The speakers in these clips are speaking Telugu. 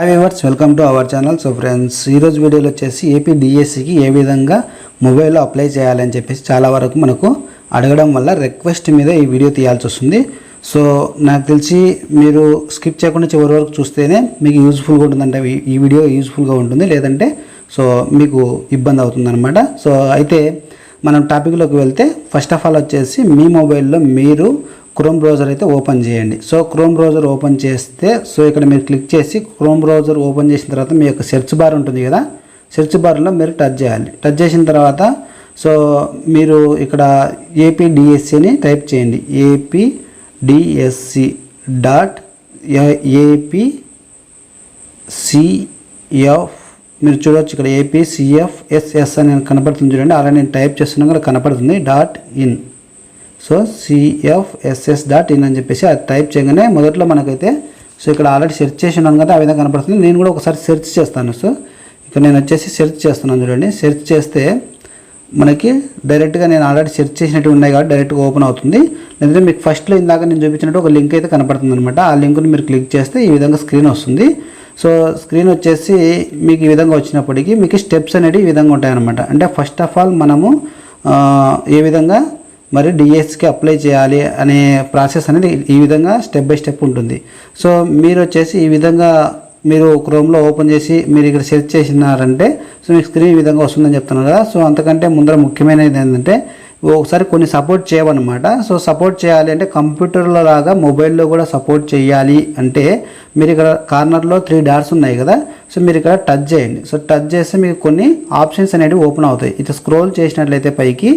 Hi viewers welcome to our channel so friends ఈరోజు వీడియోలో వచ్చేసి ఏపీ డిఎస్సికి ఏ విధంగా మొబైల్లో అప్లై చేయాలని చెప్పేసి చాలా వరకు మనకు అడగడం వల్ల రిక్వెస్ట్ మీద ఈ వీడియో తీయాల్సి వస్తుంది. సో నాకు తెలిసి మీరు స్కిప్ చేయకుండా చివరి వరకు చూస్తేనే మీకు యూజ్ఫుల్గా ఉంటుందంటే. ఈ- ఈ వీడియో యూజ్ఫుల్గా ఉంటుంది. లేదంటే సో మీకు ఇబ్బంది అవుతుందన్నమాట. సో అయితే మనం టాపిక్లోకి వెళ్తే ఫస్ట్ ఆఫ్ ఆల్ వచ్చేసి మీ మొబైల్లో మీరు క్రోమ్ బ్రౌజర్ అయితే ఓపెన్ చేయండి. సో క్రోమ్ బ్రౌజర్ ఓపెన్ చేస్తే సో ఇక్కడ మీరు క్లిక్ చేసి క్రోమ్ బ్రౌజర్ ఓపెన్ చేసిన తర్వాత మీ యొక్క సెర్చ్ బార్ ఉంటుంది కదా? సెర్చ్ బార్లో మీరు టచ్ చేయాలి. టచ్ చేసిన తర్వాత సో మీరు ఇక్కడ ఏపీడిఎస్సి అని టైప్ చేయండి. AP DSC dot AP CF మీరు చూడొచ్చు ఇక్కడ ఏపీ సిఎఫ్ అని కనపడుతుంది చూడండి. అలా నేను టైప్ చేస్తున్నా కూడా కనపడుతుంది. Dot in so CFSS dot in అని చెప్పేసి అది టైప్ చేయగానే మొదట్లో మనకైతే సో ఇక్కడ ఆల్రెడీ సెర్చ్ చేసి ఉన్నాను కదా ఆ విధంగా కనపడుతుంది. నేను కూడా ఒకసారి సెర్చ్ చేస్తాను. సో ఇక్కడ నేను వచ్చేసి సెర్చ్ చేస్తున్నాను చూడండి. సెర్చ్ చేస్తే మనకి డైరెక్ట్గా నేను ఆల్రెడీ సెర్చ్ చేసినట్టు ఉన్నాయి కాబట్టి డైరెక్ట్గా ఓపెన్ అవుతుంది. లేదంటే మీకు ఫస్ట్లో ఇందాక నేను చూపించినట్టు ఒక లింక్ అయితే కనపడుతుంది అనమాట ఆ లింక్ని మీరు క్లిక్ చేస్తే ఈ విధంగా స్క్రీన్ వస్తుంది. సో స్క్రీన్ వచ్చేసి మీకు ఈ విధంగా వచ్చినప్పటికీ మీకు స్టెప్స్ అనేవి ఈ విధంగా ఉంటాయన్నమాట. అంటే ఫస్ట్ ఆఫ్ ఆల్ మనము ఏ విధంగా మరి డిఎస్కి అప్లై చేయాలి అనే ప్రాసెస్ అనేది ఈ విధంగా స్టెప్ బై స్టెప్ ఉంటుంది. సో మీరు వచ్చేసి ఈ విధంగా మీరు క్రోమ్లో ఓపెన్ చేసి మీరు ఇక్కడ సెర్చ్ చేసినారంటే సో మీకు స్క్రీన్ ఈ విధంగా వస్తుందని చెప్తున్నారు కదా. సో అంతకంటే ముందర ముఖ్యమైనది ఏంటంటే ఒకసారి కొన్ని సపోర్ట్ చేయవన్నమాట. సో సపోర్ట్ చేయాలి అంటే కంప్యూటర్లో లాగా మొబైల్లో కూడా సపోర్ట్ చేయాలి అంటే మీరు ఇక్కడ కార్నర్లో త్రీ డాట్స్ ఉన్నాయి కదా. సో మీరు ఇక్కడ టచ్ చేయండి. సో టచ్ చేస్తే మీకు కొన్ని ఆప్షన్స్ అనేవి ఓపెన్ అవుతాయి. ఇట్లా స్క్రోల్ చేసినట్లయితే పైకి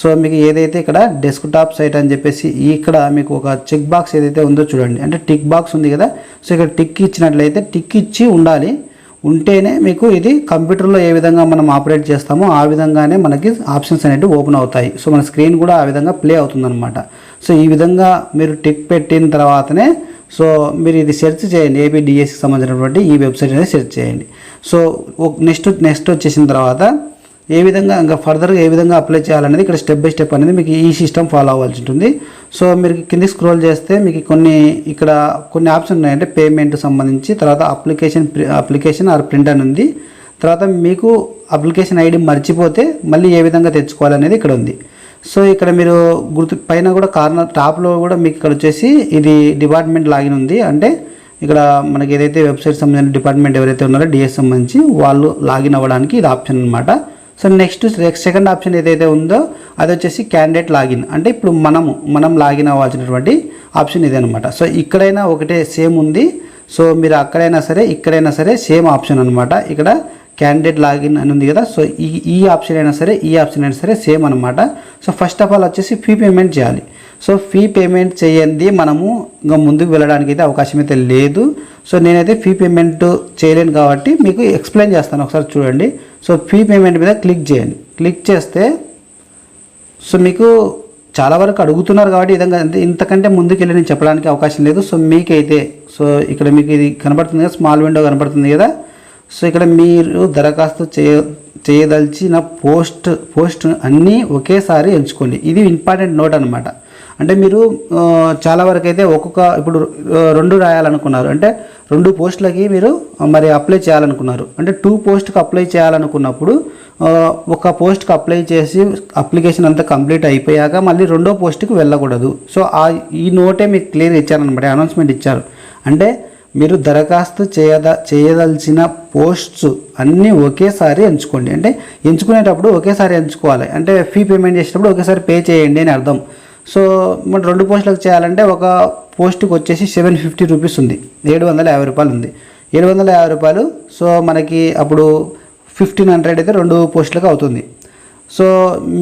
సో మీకు ఏదైతే ఇక్కడ డెస్క్టాప్ సైట్ అని చెప్పేసి ఇక్కడ మీకు ఒక చెక్ బాక్స్ ఏదైతే ఉందో చూడండి. అంటే టిక్ బాక్స్ ఉంది కదా. సో ఇక్కడ టిక్ ఇచ్చినట్లయితే టిక్ ఇచ్చి ఉండాలి. ఉంటేనే మీకు ఇది కంప్యూటర్లో ఏ విధంగా మనం ఆపరేట్ చేస్తామో ఆ విధంగానే మనకి ఆప్షన్స్ అనేవి ఓపెన్ అవుతాయి. సో మన స్క్రీన్ కూడా ఆ విధంగా ప్లే అవుతుందన్నమాట. సో ఈ విధంగా మీరు టిక్ పెట్టిన తర్వాతనే సో మీరు ఇది సెర్చ్ చేయండి. ఏపీడిఎస్కి సంబంధించినటువంటి ఈ వెబ్సైట్ అనేది సెర్చ్ చేయండి. సో నెక్స్ట్ నెక్స్ట్ వచ్చేసిన తర్వాత ఏ విధంగా ఇంకా ఫర్దర్గా ఏ విధంగా అప్లై చేయాలనేది ఇక్కడ స్టెప్ బై స్టెప్ అనేది మీకు ఈ సిస్టమ్ ఫాలో అవ్వాల్సి ఉంటుంది. సో మీరు కింది స్క్రోల్ చేస్తే మీకు కొన్ని ఇక్కడ కొన్ని ఆప్షన్ ఉన్నాయి అంటే పేమెంట్ సంబంధించి తర్వాత అప్లికేషన్ అప్లికేషన్ ఆర్ ప్రింట్ అని ఉంది. తర్వాత మీకు అప్లికేషన్ ఐడి మర్చిపోతే మళ్ళీ ఏ విధంగా తెచ్చుకోవాలనేది ఇక్కడ ఉంది. సో ఇక్కడ మీరు గుర్తు పైన కూడా కార్నర్ టాప్లో కూడా మీకు ఇక్కడ వచ్చేసి ఇది డిపార్ట్మెంట్ లాగిన్ ఉంది. అంటే ఇక్కడ మనకి ఏదైతే వెబ్సైట్ సంబంధించిన డిపార్ట్మెంట్ ఎవరైతే ఉన్నారో డిఎస్ సంబంధించి వాళ్ళు లాగిన్ అవ్వడానికి ఇది ఆప్షన్ అనమాట సో నెక్స్ట్ సెకండ్ ఆప్షన్ ఏదైతే ఉందో అది వచ్చేసి క్యాండిడేట్ లాగిన్ అంటే ఇప్పుడు మనము మనం లాగిన్ అవ్వాల్సినటువంటి ఆప్షన్ ఇది అనమాట సో ఇక్కడైనా ఒకటే సేమ్ ఉంది. సో మీరు అక్కడైనా సరే ఇక్కడైనా సరే సేమ్ ఆప్షన్ అనమాట ఇక్కడ క్యాండిడేట్ లాగిన్ అని ఉంది కదా. సో ఈ ఈ ఆప్షన్ అయినా సరే ఈ ఆప్షన్ అయినా సరే సేమ్ అనమాట సో ఫస్ట్ ఆఫ్ ఆల్ వచ్చేసి ఫీ పేమెంట్ చేయాలి. సో ఫీ పేమెంట్ చేయండి. మనము ఇంకా ముందుకు వెళ్ళడానికి అయితే అవకాశం అయితే లేదు. సో నేనైతే ఫీ పేమెంట్ చేయలేను కాబట్టి మీకు ఎక్స్ప్లెయిన్ చేస్తాను. ఒకసారి చూడండి. సో ఫీ పేమెంట్ మీద క్లిక్ చేయండి. క్లిక్ చేస్తే సో మీకు చాలా వరకు అడుగుతున్నారు కాబట్టి విధంగా అంటే ఇంతకంటే ముందుకెళ్ళి నేను చెప్పడానికి అవకాశం లేదు. సో మీకైతే సో ఇక్కడ మీకు ఇది కనబడుతుంది కదా స్మాల్ విండో కనబడుతుంది కదా. సో ఇక్కడ మీరు దరఖాస్తు చేయ చేయదలిచిన పోస్ట్ పోస్ట్ అన్నీ ఒకేసారి ఎంచుకోండి. ఇది ఇంపార్టెంట్ నోట్ అనమాట అంటే మీరు చాలా వరకు అయితే ఒక్కొక్క ఇప్పుడు రెండు రాయాలనుకున్నారు. అంటే రెండు పోస్టులకి మీరు మరి అప్లై చేయాలనుకున్నారు. అంటే టూ పోస్ట్కి అప్లై చేయాలనుకున్నప్పుడు ఒక పోస్ట్కి అప్లై చేసి అప్లికేషన్ అంతా కంప్లీట్ అయిపోయాక మళ్ళీ రెండో పోస్ట్కి వెళ్ళకూడదు. సో ఆ ఈ నోటే మీకు క్లియర్ ఇచ్చారనమాట అనౌన్స్మెంట్ ఇచ్చారు. అంటే మీరు దరఖాస్తు చేయద చేయదలిచిన పోస్ట్స్ అన్నీ ఒకేసారి ఎంచుకోండి. అంటే ఎంచుకునేటప్పుడు ఒకేసారి ఎంచుకోవాలి. అంటే ఫీ పేమెంట్ చేసేటప్పుడు ఒకేసారి పే చేయండి అని అర్థం. సో మనం రెండు పోస్టులకు చేయాలంటే ఒక పోస్ట్కి వచ్చేసి సెవెన్ ఫిఫ్టీ రూపీస్ ఉంది. ఏడు వందల యాభై రూపాయలు ఉంది. ఏడు వందల యాభై రూపాయలు సో మనకి అప్పుడు ఫిఫ్టీన్ హండ్రెడ్ అయితే రెండు పోస్టులకు అవుతుంది. సో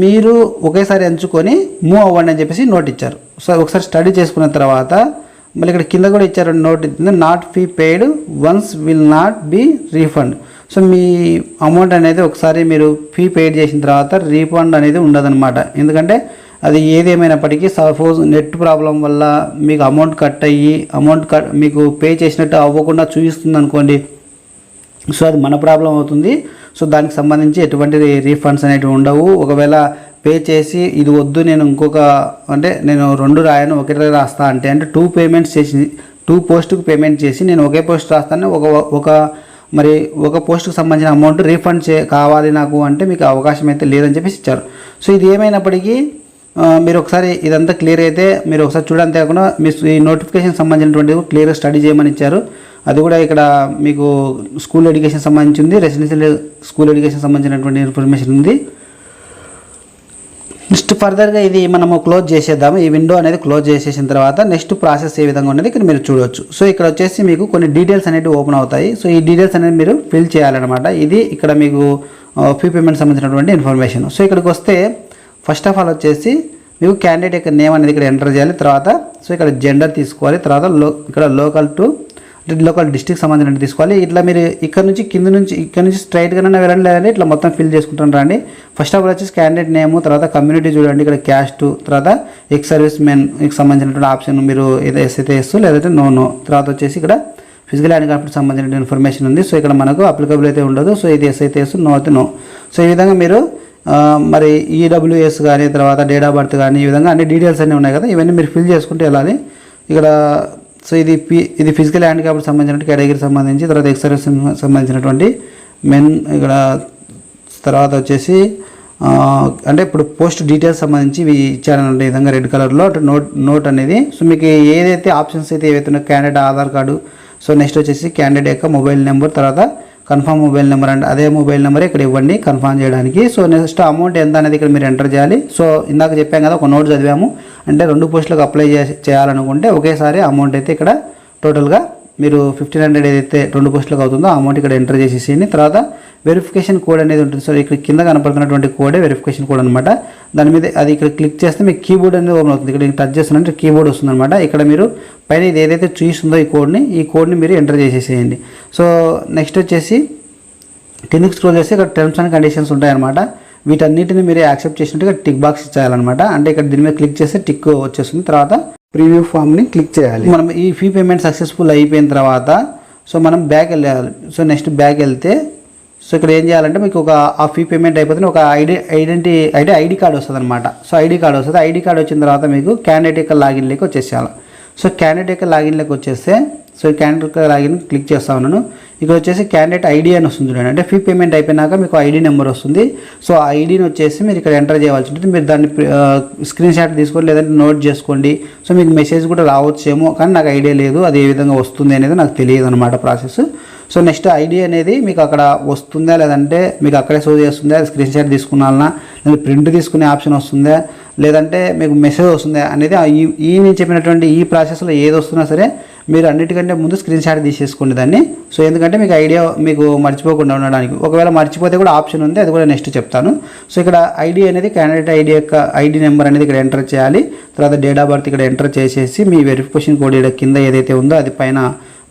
మీరు ఒకేసారి ఎంచుకొని మూవ్ అవ్వండి అని చెప్పేసి నోట్ ఇచ్చారు. సో ఒకసారి స్టడీ చేసుకున్న తర్వాత మళ్ళీ ఇక్కడ కింద కూడా ఇచ్చారు నోట్ ఇచ్చింది not fee paid once will not be refund so me amount అనేది ఒకసారి మీరు ఫీ పెయిడ్ చేసిన తర్వాత రీఫండ్ అనేది ఉండదన్నమాట. ఎందుకంటే అది ఏదేమైనప్పటికీ సపోజ్ నెట్ ప్రాబ్లం వల్ల మీకు అమౌంట్ కట్ అయ్యి అమౌంట్ కట్ మీకు పే చేసినట్టు అవ్వకుండా చూపిస్తుంది అనుకోండి సో అది మన ప్రాబ్లం అవుతుంది. సో దానికి సంబంధించి ఎటువంటి రీఫండ్స్ అనేటివి ఉండవు. ఒకవేళ పే చేసి ఇది వద్దు నేను ఇంకొక అంటే నేను రెండు రాయను ఒకటే రాస్తా అంటే అంటే టూ పేమెంట్స్ చేసి టూ పోస్ట్కి పేమెంట్ చేసి నేను ఒకే పోస్ట్ రాస్తాను ఒక ఒక మరి ఒక పోస్ట్కి సంబంధించిన అమౌంట్ రీఫండ్ చే కావాలి నాకు అంటే మీకు అవకాశం అయితే లేదని చెప్పేసి ఇచ్చారు. సో ఇది ఏమైనప్పటికీ మీరు ఒకసారి ఇదంతా క్లియర్ అయితే మీరు ఒకసారి చూడడం కాకుండా మీ ఈ నోటిఫికేషన్ సంబంధించినటువంటి క్లియర్ స్టడీ చేయమని ఇచ్చారు. అది కూడా ఇక్కడ మీకు స్కూల్ ఎడ్యుకేషన్ సంబంధించింది రెసిడెన్షియల్ స్కూల్ ఎడ్యుకేషన్ సంబంధించినటువంటి ఇన్ఫర్మేషన్ ఉంది. నెక్స్ట్ ఫర్దర్గా ఇది మనము క్లోజ్ చేసేద్దాము. ఈ విండో అనేది క్లోజ్ చేసేసిన తర్వాత నెక్స్ట్ ప్రాసెస్ ఏ విధంగా ఉన్నది ఇక్కడ మీరు చూడవచ్చు సో ఇక్కడ వచ్చేసి మీకు కొన్ని డీటెయిల్స్ అనేవి ఓపెన్ అవుతాయి. సో ఈ డీటెయిల్స్ అనేది మీరు ఫిల్ చేయాలన్నమాట. ఇది ఇక్కడ మీకు ఫీ పేమెంట్ సంబంధించినటువంటి ఇన్ఫర్మేషన్ సో ఇక్కడికి వస్తే ఫస్ట్ ఆఫ్ ఆల్ వచ్చేసి మీకు క్యాండిడేట్ యొక్క నేమ్ అనేది ఇక్కడ ఎంటర్ చేయాలి. తర్వాత సో ఇక్కడ జెండర్ తీసుకోవాలి. తర్వాత లో ఇక్కడ లోకల్ టు లోకల్ డిస్ట్రిక్ట్ సంబంధించిన తీసుకోవాలి. ఇట్లా మీరు ఇక్కడ నుంచి కింద నుంచి ఇక్కడ నుంచి స్ట్రైట్గానే వెళ్ళండి లేదంటే ఇట్లా మొత్తం ఫిల్ చేసుకుంటాను రండి. ఫస్ట్ ఆఫ్ ఆల్ వచ్చేసి క్యాండిడేట్ నేమ్ తర్వాత కమ్యూనిటీ చూడండి. ఇక్కడ క్యాస్ట్ తర్వాత ఎక్స్ సర్వీస్ మెన్కి సంబంధించినటువంటి ఆప్షన్ మీరు ఏదో ఎస్ అయితే ఎస్ లేదంటే నో నో తర్వాత వచ్చేసి ఇక్కడ ఫిజికల్ హ్యాండిక్రాఫ్ట్ సంబంధించిన ఇన్ఫర్మేషన్ ఉంది. సో ఇక్కడ మనకు అప్లికబుల్ అయితే ఉండదు. సో ఇది ఎస్ అయితే ఎస్ నో అయితే నో సో ఈ విధంగా మీరు మరి ఈడబ్ల్యూఎస్ కానీ తర్వాత డేట్ ఆఫ్ బర్త్ కానీ ఈ విధంగా అన్ని డీటెయిల్స్ అన్నీ ఉన్నాయి కదా ఇవన్నీ మీరు ఫిల్ చేసుకుంటే వెళ్ళాలి ఇక్కడ సో ఇది పి ఇది ఫిజికల్ హ్యాండిక్యాప్కి సంబంధించిన కేటగిరీకి సంబంధించి తర్వాత ఎక్సర్వీస్ సంబంధించినటువంటి మెన్ ఇక్కడ తర్వాత వచ్చేసి అంటే ఇప్పుడు పోస్ట్ డీటెయిల్స్ సంబంధించి ఇవి ఇచ్చారనంటే ఈ విధంగా రెడ్ కలర్లో నోట్ నోట్ అనేది. సో మీకు ఏదైతే ఆప్షన్స్ అయితే ఏవైతే ఉన్నాయో candidate Aadhaar card so next వచ్చేసి క్యాండిడేట్ యొక్క మొబైల్ నెంబర్ తర్వాత కన్ఫర్మ్ మొబైల్ నెంబర్ అండి అదే మొబైల్ నెంబర్ ఇక్కడ ఇవ్వండి. కన్ఫర్మ్ చేయడానికి. సో నెక్స్ట్ అమౌంట్ ఎంత అనేది ఇక్కడ మీరు ఎంటర్ చేయాలి. సో ఇందాక చెప్పాం కదా ఒక నోట్ చదివాము. అంటే రెండు పోస్టులకు అప్లై చేయాలనుకుంటే ఒకేసారి అమౌంట్ అయితే ఇక్కడ టోటల్గా మీరు ఫిఫ్టీన్ హండ్రెడ్ ఏదైతే రెండు పోస్టులకు అవుతుందో అమౌంట్ ఇక్కడ ఎంటర్ చేసేసేయండి. తర్వాత వెరిఫికేషన్ కోడ్ అనేది ఉంటుంది. సో ఇక్కడ కింద కనపడుతున్నటువంటి కోడే వెరిఫికేషన్ కోడ్ అనమాట దాని మీద అది ఇక్కడ క్లిక్ చేస్తే మీకు కీబోర్డ్ అనేది ఓపెన్ అవుతుంది. ఇక్కడ టచ్ చేస్తున్నట్టు కీబోర్డ్ వస్తుంది అనమాట ఇక్కడ మీరు పైన ఇది ఏదైతే చూస్తుందో ఈ కోడ్ని ఈ కోడ్ని మీరు ఎంటర్ చేసేసేయండి. సో నెక్స్ట్ వచ్చేసి కిందకి స్క్రోల్ చేస్తే ఇక్కడ టర్మ్స్ అండ్ కండిషన్స్ ఉంటాయన్నమాట. వీటన్నిటిని మీరు యాక్సెప్ట్ చేసినట్టుగా టిక్ బాక్స్ ఇచ్చేయాలన్నమాట. అంటే ఇక్కడ దీని మీద క్లిక్ చేస్తే టిక్ వచ్చేస్తుంది. తర్వాత ప్రీవ్యూ ఫామ్ని క్లిక్ చేయాలి. మనం ఈ ఫీ పేమెంట్ సక్సెస్ఫుల్ అయిపోయిన తర్వాత సో మనం బ్యాక్ వెళ్ళాలి. సో నెక్స్ట్ బ్యాక్ వెళ్తే సో ఇక్కడ ఏం చేయాలంటే మీకు ఒక ఆ ఫీ పేమెంట్ అయిపోతే ఒక ఐడి ఐడెంటి అంటే ఐడి కార్డ్ వస్తుంది అనమాట సో ఐడి కార్డ్ వస్తుంది. ఐడి కార్డ్ వచ్చిన తర్వాత మీకు క్యాండిడేట్ యొక్క లాగిన్లోకి వచ్చేసేయాలి. సో క్యాండిడేట్ యొక్క లాగిన్లోకి వచ్చేస్తే సో క్యాండిడేట్ యొక్క లాగిన్ క్లిక్ చేస్తా ఉన్నాను. ఇక్కడ వచ్చేసి క్యాండిడేట్ ఐడి అని వస్తుంది చూడండి. అంటే ఫీ పేమెంట్ అయిపోయినాక మీకు ఐడి నెంబర్ వస్తుంది. సో ఆ ఐడిని వచ్చేసి మీరు ఇక్కడ ఎంటర్ చేయవలసి ఉంటుంది మీరు దాన్ని స్క్రీన్ షాట్ తీసుకోండి లేదంటే నోట్ చేసుకోండి. సో మీకు మెసేజ్ కూడా రావచ్చేమో కానీ నాకు ఐడియా లేదు. అది ఏ విధంగా వస్తుంది అనేది నాకు తెలియదు అనమాట ప్రాసెస్ సో నెక్స్ట్ ఐడి అనేది మీకు అక్కడ వస్తుందా? లేదంటే మీకు అక్కడే షో చేస్తుందా? స్క్రీన్ షాట్ తీసుకున్నానా? లేదా ప్రింట్ తీసుకునే ఆప్షన్ వస్తుందా? లేదంటే మీకు మెసేజ్ వస్తుందా? అనేది ఈ నేను చెప్పినటువంటి ఈ ప్రాసెస్లో ఏది వస్తున్నా సరే మీరు అన్నిటికంటే ముందు స్క్రీన్ షాట్ తీసేసుకోండి దాన్ని. సో ఎందుకంటే మీకు ఐడియా మీకు మర్చిపోకుండా ఉండడానికి. ఒకవేళ మర్చిపోతే కూడా ఆప్షన్ ఉంది. అది కూడా నెక్స్ట్ చెప్తాను. సో ఇక్కడ ఐడి అనేది క్యాండిడేట్ ఐడి యొక్క ఐడి నెంబర్ అనేది ఇక్కడ ఎంటర్ చేయాలి. తర్వాత డేట్ ఆఫ్ బర్త్ ఇక్కడ ఎంటర్ చేసేసి మీ వెరిఫికేషన్ కోడ్ ఇక్కడ కింద ఏదైతే ఉందో అది పైన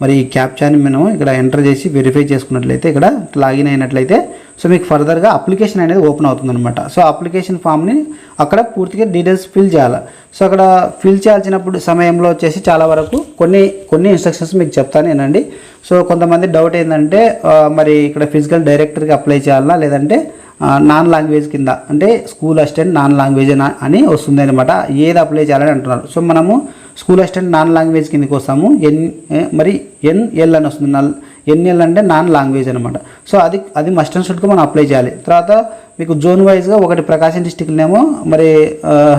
మరి ఈ క్యాప్చాని మనం ఇక్కడ ఎంటర్ చేసి వెరిఫై చేసుకున్నట్లయితే ఇక్కడ లాగిన్ అయినట్లయితే సో మీకు ఫర్దర్గా అప్లికేషన్ అనేది ఓపెన్ అవుతుందన్నమాట. సో అప్లికేషన్ ఫామ్ని అక్కడ పూర్తిగా డీటెయిల్స్ ఫిల్ చేయాలి. సో అక్కడ ఫిల్ చేయాల్సినప్పుడు సమయంలో వచ్చేసి చాలా వరకు కొన్ని కొన్ని ఇన్స్ట్రక్షన్స్ మీకు చెప్తాను ఏనండి సో కొంతమంది డౌట్ ఏంటంటే మరి ఇక్కడ ఫిజికల్ డైరెక్టర్కి అప్లై చేయాలా లేదంటే నాన్ లాంగ్వేజ్ కింద అంటే స్కూల్ అసిస్టెంట్ నాన్ లాంగ్వేజ్ అని వస్తుంది అనమాట ఏది అప్లై చేయాలని అంటున్నారు. సో మనము స్కూల్ అసిస్టెంట్ నాన్ లాంగ్వేజ్ కిందకి వస్తాము. ఎన్ మరి ఎన్ఎల్ అని వస్తుంది. నల్ ఎన్ఎల్ అంటే నాన్ లాంగ్వేజ్ అనమాట సో అది అది మస్ట్ అండ్ షుడ్గా మనం అప్లై చేయాలి. తర్వాత మీకు జోన్ వైజ్గా ఒకటి ప్రకాశం డిస్టిక్లోనేమో మరి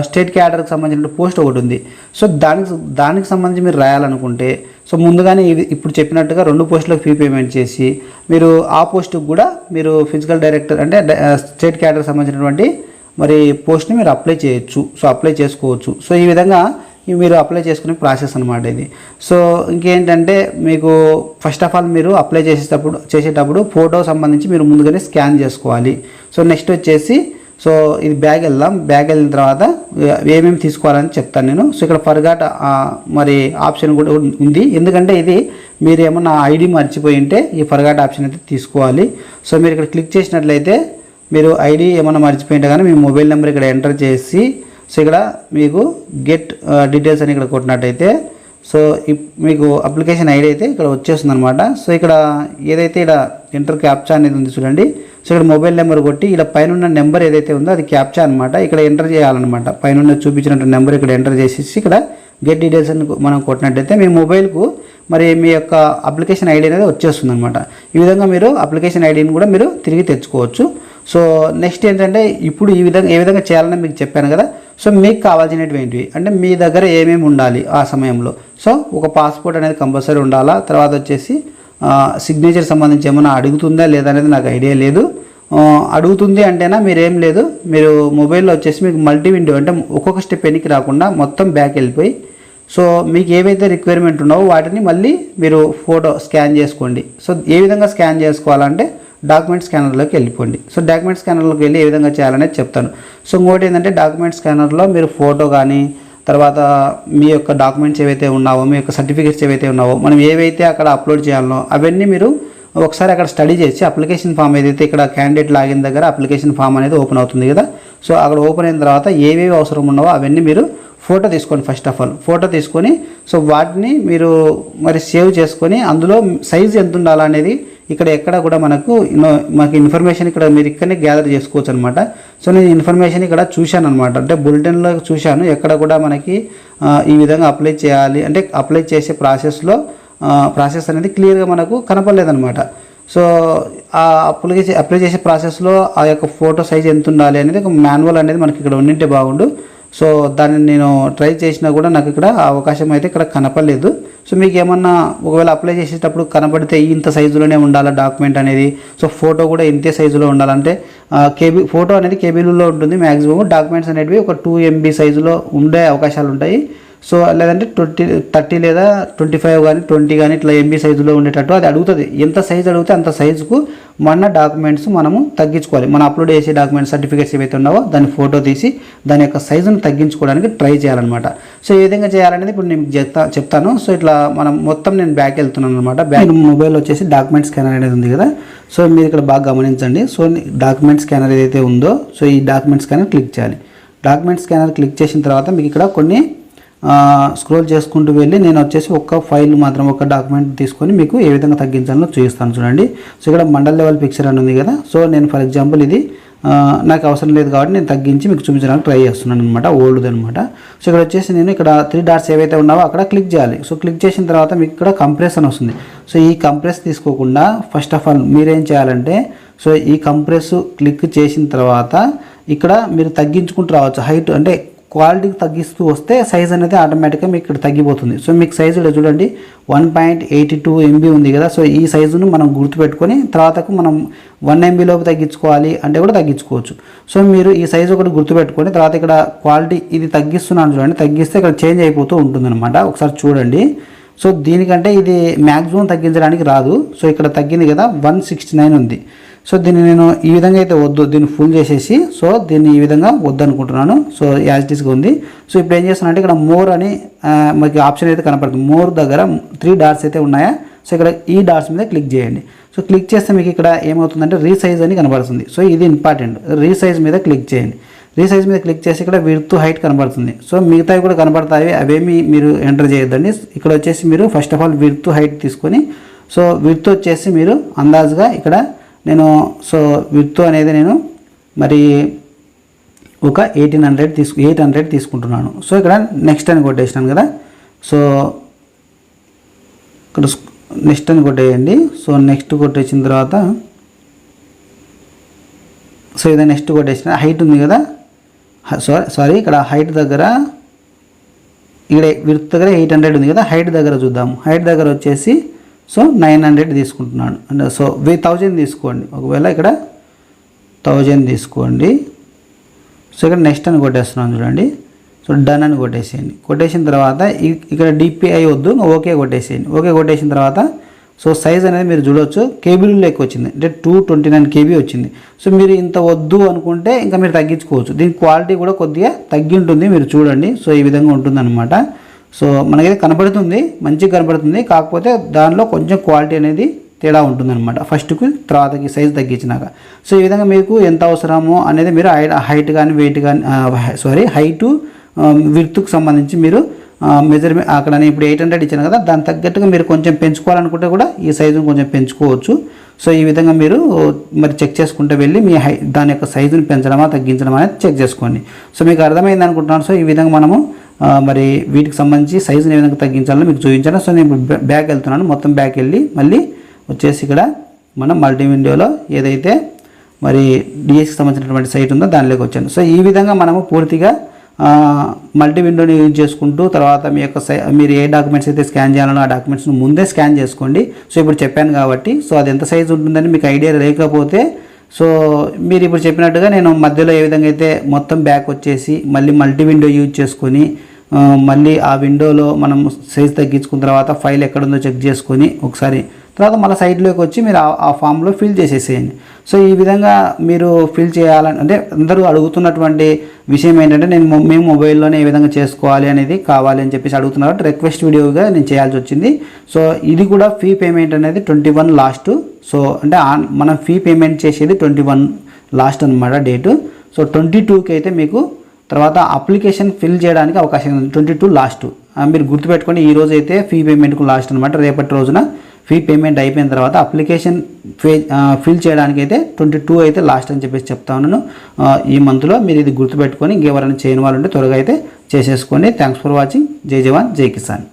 స్టేట్ క్యాడర్కి సంబంధించిన పోస్ట్ ఒకటి ఉంది. సో దానికి దానికి సంబంధించి మీరు రాయాలనుకుంటే సో ముందుగానే ఇది ఇప్పుడు చెప్పినట్టుగా రెండు పోస్టులకు ఫీ పేమెంట్ చేసి మీరు ఆ పోస్టుకు కూడా మీరు ఫిజికల్ డైరెక్టర్ అంటే స్టేట్ క్యాడర్కి సంబంధించినటువంటి మరి పోస్ట్ని మీరు అప్లై చేయొచ్చు. సో అప్లై చేసుకోవచ్చు. సో ఈ విధంగా మీరు అప్లై చేసుకునే ప్రాసెస్ అనమాట ఇది. సో ఇంకేంటంటే మీకు ఫస్ట్ ఆఫ్ ఆల్ మీరు అప్లై చేసేటప్పుడు చేసేటప్పుడు ఫోటో సంబంధించి మీరు ముందుగానే స్కాన్ చేసుకోవాలి. సో నెక్స్ట్ వచ్చేసి సో ఇది బ్యాగ్ వెళ్దాం. బ్యాగ్ వెళ్ళిన తర్వాత ఏమేమి తీసుకోవాలని చెప్తాను నేను. సో ఇక్కడ ఫర్గాట్ మరి ఆప్షన్ కూడా ఉంది. ఎందుకంటే ఇది మీరు ఏమన్నా ఐడి మర్చిపోయి ఉంటే ఈ ఫర్గాట్ ఆప్షన్ అయితే తీసుకోవాలి. సో మీరు ఇక్కడ క్లిక్ చేసినట్లయితే మీరు ఐడి ఏమైనా మర్చిపోయింటే కానీ మీ మొబైల్ నెంబర్ ఇక్కడ ఎంటర్ చేసి సో ఇక్కడ మీకు గెట్ డీటెయిల్స్ అని ఇక్కడ కొట్టినట్టయితే సో ఇప్- మీకు అప్లికేషన్ ఐడి అయితే ఇక్కడ వచ్చేస్తుంది అనమాట సో ఇక్కడ ఏదైతే ఇక్కడ ఎంటర్ క్యాప్చా అనేది ఉంది చూడండి. సో ఇక్కడ మొబైల్ నెంబర్ కొట్టి ఇక్కడ పైన నెంబర్ ఏదైతే ఉందో అది క్యాప్చా అనమాట ఇక్కడ ఎంటర్ చేయాలన్నమాట. పైన చూపించినట్టు నెంబర్ ఇక్కడ ఎంటర్ చేసేసి ఇక్కడ గెట్ డీటెయిల్స్ అని మనం కొట్టినట్టయితే మీ మొబైల్కు మరి మీ యొక్క అప్లికేషన్ ఐడి అనేది వచ్చేస్తుంది అనమాట ఈ విధంగా మీరు అప్లికేషన్ ఐడిని కూడా మీరు తిరిగి తెచ్చుకోవచ్చు. సో నెక్స్ట్ ఏంటంటే ఇప్పుడు ఈ విధంగా ఏ విధంగా చేయాలని మీకు చెప్పాను కదా సో మీకు కావాల్సినవి ఏంటివి అంటే మీ దగ్గర ఏమేమి ఉండాలి ఆ సమయంలో? సో ఒక పాస్పోర్ట్ అనేది కంపల్సరీ ఉండాలా? తర్వాత వచ్చేసి సిగ్నేచర్ సంబంధించి ఏమైనా అడుగుతుందా లేదా అనేది నాకు ఐడియా లేదు. అడుగుతుంది అంటేనా మీరేం లేదు. మీరు మొబైల్లో వచ్చేసి మీకు మల్టీ విండో అంటే ఒక్కొక్క స్టెప్ వెనక్కి రాకుండా మొత్తం బ్యాక్ వెళ్ళిపోయి సో మీకు ఏవైతే రిక్వైర్మెంట్ ఉన్నావో వాటిని మళ్ళీ మీరు ఫోటో స్కాన్ చేసుకోండి. సో ఏ విధంగా స్కాన్ చేసుకోవాలంటే డాక్యుమెంట్ స్కానర్లోకి వెళ్ళిపోండి. సో డాక్యుమెంట్ స్కానర్లోకి వెళ్ళి ఏ విధంగా చేయాలనేది చెప్తాను. సో ఇంకోటి ఏంటంటే డాక్యుమెంట్ స్కానర్లో మీరు ఫోటో కానీ తర్వాత మీ యొక్క డాక్యుమెంట్స్ ఏవైతే ఉన్నావో మీ యొక్క సర్టిఫికేట్స్ ఏవైతే ఉన్నావో మనం ఏవైతే అక్కడ అప్లోడ్ చేయాలనో అవన్నీ మీరు ఒకసారి అక్కడ స్టడీ చేసి అప్లికేషన్ ఫామ్ ఏదైతే ఇక్కడ క్యాండిడేట్ లాగిన్ దగ్గర అప్లికేషన్ ఫామ్ అనేది ఓపెన్ అవుతుంది కదా. సో అక్కడ ఓపెన్ అయిన తర్వాత ఏవేవి అవసరం ఉన్నావో అవన్నీ మీరు ఫోటో తీసుకోండి ఫస్ట్ ఆఫ్ ఆల్. ఫోటో తీసుకొని సో వాటిని మీరు మరి సేవ్ చేసుకొని అందులో సైజ్ ఎంత ఉండాలనేది ఇక్కడ ఎక్కడ కూడా మనకు మాకు మనకి ఇన్ఫర్మేషన్ ఇక్కడ మీరు ఇక్కడనే గ్యాదర్ చేసుకోవచ్చు అనమాట సో నేను ఇన్ఫర్మేషన్ ఇక్కడ చూశాను అనమాట అంటే బులెటిన్లో చూశాను. ఎక్కడ కూడా మనకి ఈ విధంగా అప్లై చేయాలి. అంటే అప్లై చేసే ప్రాసెస్లో ప్రాసెస్ అనేది క్లియర్గా మనకు కనపడలేదనమాట. సో ఆ అప్లై అప్లై చేసే ప్రాసెస్లో ఆ యొక్క ఫోటో సైజ్ ఎంత ఉండాలి అనేది ఒక మాన్యువల్ అనేది మనకి ఇక్కడ ఉండింటే బాగుండు. సో దాన్ని నేను ట్రై చేసినా కూడా నాకు ఇక్కడ అవకాశం అయితే ఇక్కడ కనపడలేదు. సో మీకు ఏమన్నా ఒకవేళ అప్లై చేసేటప్పుడు కనబడితే ఇంత సైజులోనే ఉండాలా డాక్యుమెంట్ అనేది? సో ఫోటో కూడా ఇంతే సైజులో ఉండాలంటే కేబీ ఫోటో అనేది కేబీలో ఉంటుంది మ్యాక్సిమం డాక్యుమెంట్స్ అనేటివి ఒక టూ ఎంబీ సైజులో ఉండే అవకాశాలు ఉంటాయి సో లేదంటే ట్వంటీ థర్టీ లేదా ట్వంటీ ఫైవ్ కానీ ట్వంటీ కానీ ఇట్లా ఎంబీ సైజులో ఉండేటట్టు అది అడుగుతుంది. ఎంత సైజు అడిగితే అంత సైజుకు మన డాక్యుమెంట్స్ మనము తగ్గించుకోవాలి. మనం అప్లోడ్ చేసే డాక్యుమెంట్ సర్టిఫికేట్స్ ఏవైతే ఉన్నావో దాన్ని ఫోటో తీసి దాని యొక్క సైజును తగ్గించుకోవడానికి ట్రై చేయాలన్నమాట. సో ఏ విధంగా చేయాలనేది ఇప్పుడు నేను చెప్తా చెప్తాను. సో ఇట్లా మనం మొత్తం నేను బ్యాక్ వెళ్తున్నాను అనమాట బ్యాక్ మొబైల్ వచ్చేసి డాక్యుమెంట్ స్కానర్ అనేది ఉంది కదా. సో మీరు ఇక్కడ బాగా గమనించండి. సో డాక్యుమెంట్ స్కానర్ ఏదైతే ఉందో సో ఈ డాక్యుమెంట్ స్కానర్ క్లిక్ చేయాలి. డాక్యుమెంట్ స్కానర్ క్లిక్ చేసిన తర్వాత మీకు ఇక్కడ కొన్ని స్క్రోల్ చేసుకుంటూ వెళ్ళి నేను వచ్చేసి ఒక్క ఫైల్ మాత్రం ఒక డాక్యుమెంట్ తీసుకొని మీకు ఏ విధంగా తగ్గించాలో చూపిస్తాను చూడండి. సో ఇక్కడ మండల్ లెవెల్ పిక్చర్ అని ఉంది కదా. సో నేను ఫర్ ఎగ్జాంపుల్ ఇది నాకు అవసరం లేదు కాబట్టి నేను తగ్గించి మీకు చూపించడానికి ట్రై చేస్తున్నాను అనమాట ఓల్డ్ అనమాట సో ఇక్కడ వచ్చేసి నేను ఇక్కడ త్రీ డాట్స్ ఏవైతే ఉన్నావో అక్కడ క్లిక్ చేయాలి. సో క్లిక్ చేసిన తర్వాత మీకు ఇక్కడ కంప్రెస్ అని వస్తుంది. సో ఈ కంప్రెస్ తీసుకోకుండా ఫస్ట్ ఆఫ్ ఆల్ మీరేం చేయాలంటే సో ఈ కంప్రెస్ క్లిక్ చేసిన తర్వాత ఇక్కడ మీరు తగ్గించుకుంటూ రావచ్చు. హైట్ అంటే క్వాలిటీకి తగ్గిస్తూ వస్తే సైజ్ అనేది ఆటోమేటిక్గా మీకు ఇక్కడ తగ్గిపోతుంది. సో మీకు సైజు ఇక్కడ చూడండి. One point eighty two MB ఉంది కదా. సో ఈ సైజును మనం గుర్తుపెట్టుకొని తర్వాతకు మనం వన్ ఎంబీలోపు తగ్గించుకోవాలి అంటే కూడా తగ్గించుకోవచ్చు. సో మీరు ఈ సైజు ఒకటి గుర్తుపెట్టుకొని తర్వాత ఇక్కడ క్వాలిటీ ఇది తగ్గిస్తున్నాను చూడండి. తగ్గిస్తే ఇక్కడ చేంజ్ అయిపోతూ ఉంటుందన్నమాట. ఒకసారి చూడండి. సో దీనికంటే ఇది మ్యాక్సిమం తగ్గించడానికి రాదు. సో ఇక్కడ తగ్గింది కదా వన్ సిక్స్టీ నైన్ ఉంది. సో దీన్ని నేను ఈ విధంగా అయితే వద్దు దీన్ని ఫుల్ చేసేసి సో దీన్ని ఈ విధంగా వద్దు అనుకుంటున్నాను సో యాజ్ ఇట్ ఈస్గా ఉంది. సో ఇప్పుడు ఏం చేస్తున్నానంటే ఇక్కడ మోర్ అని మనకి ఆప్షన్ అయితే కనపడుతుంది. మోర్ దగ్గర త్రీ డాట్స్ అయితే ఉన్నాయా? సో ఇక్కడ ఈ డాట్స్ మీద క్లిక్ చేయండి. సో క్లిక్ చేస్తే మీకు ఇక్కడ ఏమవుతుందంటే రీసైజ్ అని కనబడుతుంది. సో ఇది ఇంపార్టెంట్ రీసైజ్ మీద క్లిక్ చేయండి. రీసైజ్ మీద క్లిక్ చేసి ఇక్కడ విర్త్ హైట్ కనబడుతుంది. సో మిగతావి కూడా కనబడతాయి. అవేమి మీరు ఎంటర్ చేయొద్దండి. ఇక్కడ వచ్చేసి మీరు first of all width height తీసుకొని సో విడ్త్ వచ్చేసి మీరు అందాజుగా ఇక్కడ నేను సో విత్ అనేది నేను మరి ఒక ఎయిటీన్ హండ్రెడ్ తీసుకు ఎయిట్ హండ్రెడ్ తీసుకుంటున్నాను. సో ఇక్కడ నెక్స్ట్ అని కొట్టేసినాను కదా. సో ఇక్కడ నెక్స్ట్ అని కొట్టేయండి. సో నెక్స్ట్ కొట్టేసిన తర్వాత సో ఇది నెక్స్ట్ కొట్టేసిన హైట్ ఉంది కదా. సారీ సారీ ఇక్కడ హైట్ దగ్గర ఇక్కడ విత్ దగ్గర ఎయిట్ హండ్రెడ్ ఉంది కదా. హైట్ దగ్గర చూద్దాం హైట్ దగ్గర వచ్చేసి సో నైన్ హండ్రెడ్ తీసుకుంటున్నాను అంటే సో వే థౌజండ్ తీసుకోండి. ఒకవేళ ఇక్కడ థౌజండ్ తీసుకోండి. సో ఇక్కడ నెక్స్ట్ అని కొట్టేస్తున్నాను చూడండి. సో డన్ అని కొట్టేసేయండి. కొట్టేసిన తర్వాత ఇక్కడ డిపిఐ వద్దు ఓకే కొట్టేసేయండి. ఓకే కొట్టేసిన తర్వాత సో సైజ్ అనేది మీరు చూడొచ్చు. కేబీలు లెక్క వచ్చింది. అంటే టూ ట్వంటీ నైన్ కేబీ వచ్చింది. సో మీరు ఇంత వద్దు అనుకుంటే ఇంకా మీరు తగ్గించుకోవచ్చు. దీని క్వాలిటీ కూడా కొద్దిగా తగ్గి ఉంటుంది. మీరు చూడండి. సో ఈ విధంగా ఉంటుందన్నమాట. సో మనకైతే కనపడుతుంది మంచిగా కనపడుతుంది కాకపోతే దానిలో కొంచెం క్వాలిటీ అనేది తేడా ఉంటుందన్నమాట. ఫస్ట్కి తర్వాతకి సైజ్ తగ్గించినాక. సో ఈ విధంగా మీకు ఎంత అవసరమో అనేది మీరు హైట్ కానీ వెయిట్ కానీ సారీ హైటు విర్త్కు సంబంధించి మీరు మెజర్మెంట్ అక్కడ నేను ఇప్పుడు ఎయిట్ హండ్రెడ్ ఇచ్చాను కదా దాని తగ్గట్టుగా మీరు కొంచెం పెంచుకోవాలనుకుంటే కూడా ఈ సైజును కొంచెం పెంచుకోవచ్చు. సో ఈ విధంగా మీరు మరి చెక్ చేసుకుంటూ వెళ్ళి మీ హై దాని యొక్క సైజుని పెంచడమా తగ్గించడమా అనేది చెక్ చేసుకోండి. సో మీకు అర్థమైంది అనుకుంటున్నాను సో ఈ విధంగా మనము మరి వీటికి సంబంధించి సైజుని ఏ విధంగా తగ్గించాలో మీకు చూపించాను. సో నేను బ్యాక్ వెళ్తున్నాను. మొత్తం బ్యాక్ వెళ్ళి మళ్ళీ వచ్చేసి ఇక్కడ మనం మల్టీ విండోలో ఏదైతే మరి డిఎస్కి సంబంధించినటువంటి సైట్ ఉందో దానిలోకి వచ్చాను. సో ఈ విధంగా మనము పూర్తిగా మల్టీ విండోని యూజ్ చేసుకుంటూ తర్వాత మీ యొక్క సై మీరు ఏ డాక్యుమెంట్స్ అయితే స్కాన్ చేయాలనో ఆ డాక్యుమెంట్స్ని ముందే స్కాన్ చేసుకోండి. సో ఇప్పుడు చెప్పాను కాబట్టి సో అది ఎంత సైజు ఉంటుందని మీకు ఐడియా లేకపోతే సో మీరు ఇప్పుడు చెప్పినట్టుగా నేను మధ్యలో ఏ విధంగా అయితే మొత్తం బ్యాక్ వచ్చేసి మళ్ళీ మల్టీ విండో యూజ్ చేసుకొని మళ్ళీ ఆ విండోలో మనం సైజ్ తగ్గించుకున్న తర్వాత ఫైల్ ఎక్కడుందో చెక్ చేసుకొని ఒకసారి తర్వాత మళ్ళీ సైట్లోకి వచ్చి మీరు ఆ- ఫామ్లో ఫిల్ చేసేసేయండి. సో ఈ విధంగా మీరు ఫిల్ చేయాలని అంటే అందరూ అడుగుతున్నటువంటి విషయం ఏంటంటే నేను మేము మొబైల్లోనే ఏ విధంగా చేసుకోవాలి అనేది కావాలి అని చెప్పేసి అడుగుతున్నారు. రిక్వెస్ట్ వీడియోగా నేను చేయాల్సి వచ్చింది. సో ఇది కూడా ఫీ పేమెంట్ అనేది ట్వంటీ వన్ లాస్ట్ సో అంటే ఆన్ మనం ఫీ పేమెంట్ చేసేది ట్వంటీ వన్ లాస్ట్ అనమాట డేటు. సో ట్వంటీ టూకి అయితే మీకు తర్వాత అప్లికేషన్ ఫిల్ చేయడానికి అవకాశం ఉంది. Twenty two last. మీరు గుర్తుపెట్టుకోండి ఈ రోజు అయితే ఫీ పేమెంట్కు లాస్ట్ అనమాట రేపటి రోజున ఫీ పేమెంట్ అయిపోయిన తర్వాత అప్లికేషన్ ఫే ఫిల్ చేయడానికి అయితే ట్వంటీ టూ అయితే లాస్ట్ అని చెప్పేసి చెప్తా ఉన్నాను. ఈ మంత్లో మీరు ఇది గుర్తుపెట్టుకొని ఇంకెవరైనా చేయని వాళ్ళు ఉంటే త్వరగా అయితే చేసేసుకోండి. థ్యాంక్స్ ఫర్ వాచింగ్ జై జవాన్ జై కిసాన్.